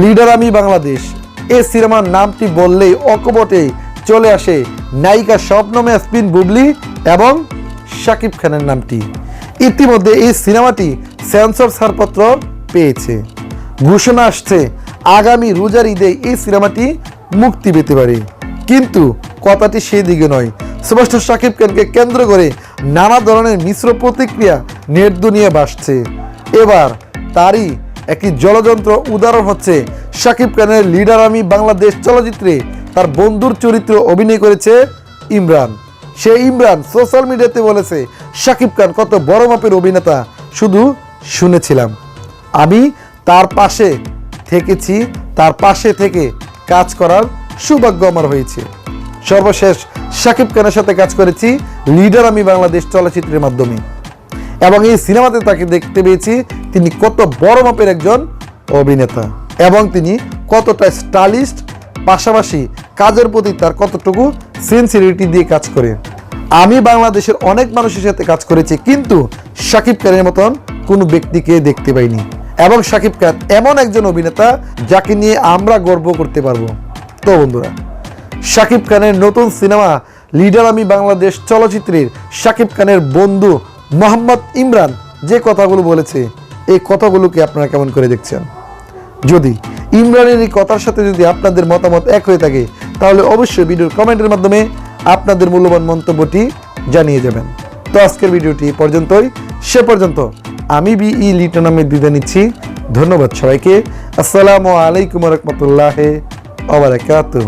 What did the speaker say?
Leader আমি বাংলাদেশ। এ সিনেমার নামটি বললেই অকপটে চলে আসে নায়িকা স্বপ্নমে স্পিন বুবলি এবং শাকিব খানের নামটি। ইতিমধ্যে এই সিনেমাটি সেন্সর ছাড়পত্র পেয়েছে। ঘোষণা আসছে, আগামী রোজার ঈদে এই সিনেমাটি মুক্তি পেতে পারে। কিন্তু কথাটি সেই দিকে নয়। সুপারস্টার শাকিব খানকে কেন্দ্র করে নানা ধরনের মিশ্র প্রতিক্রিয়া নেট দুনিয়া বাসছে। এবার তারই একটি জলযন্ত্র উদাহরণ হচ্ছে শাকিব খানের লিডার আমি বাংলাদেশ চলচ্চিত্রে তার বন্ধুর চরিত্র অভিনয় করেছে ইমরান। সে ইমরান সোশ্যাল মিডিয়াতে বলেছে, শাকিব খান কত বড় মাপের অভিনেতা, শুধু শুনেছিলাম। আমি তার পাশে থেকেছি, তার পাশে থেকে কাজ করার সৌভাগ্য আমার হয়েছে। সর্বশেষ শাকিব খানের সাথে কাজ করেছি লিডার আমি বাংলাদেশ চলচ্চিত্রের মাধ্যমে। এবং এই সিনেমাতে তাকে দেখতে পেয়েছি তিনি কত বড় মাপের একজন অভিনেতা এবং তিনি কতটা স্টাইলিস্ট, পাশাপাশি কাজের প্রতি তার কতটুকু সিনসিয়ারিটি দিয়ে কাজ করে। আমি বাংলাদেশের অনেক মানুষের সাথে কাজ করেছি, কিন্তু শাকিব খানের মতন কোনো ব্যক্তিকে দেখতে পাইনি এবং শাকিব খান এমন একজন অভিনেতা যাকে নিয়ে আমরা গর্ব করতে পারব। তো বন্ধুরা, শাকিব খানের নতুন সিনেমা লিডার আমি বাংলাদেশ চলচ্চিত্রের শাকিব খানের বন্ধু মোহাম্মদ ইমরান যে কথাগুলো বলেছে, এই কথাগুলোকে আপনারা কেমন করে দেখছেন? যদি ইমরানের এই কথার সাথে যদি আপনাদের মতামত এক হয়ে থাকে, তাহলে অবশ্যই ভিডিওর কমেন্টের মাধ্যমে আপনাদের মূল্যবান মন্তব্যটি জানিয়ে যাবেন। তো আজকের ভিডিওটি পর্যন্তই। সে পর্যন্ত আমি বি ই লিটন নামে বিদায় নিচ্ছি। ধন্যবাদ সবাইকে। আসসালামু আলাইকুম রহমতুল্লাহ আবরাকাতুহ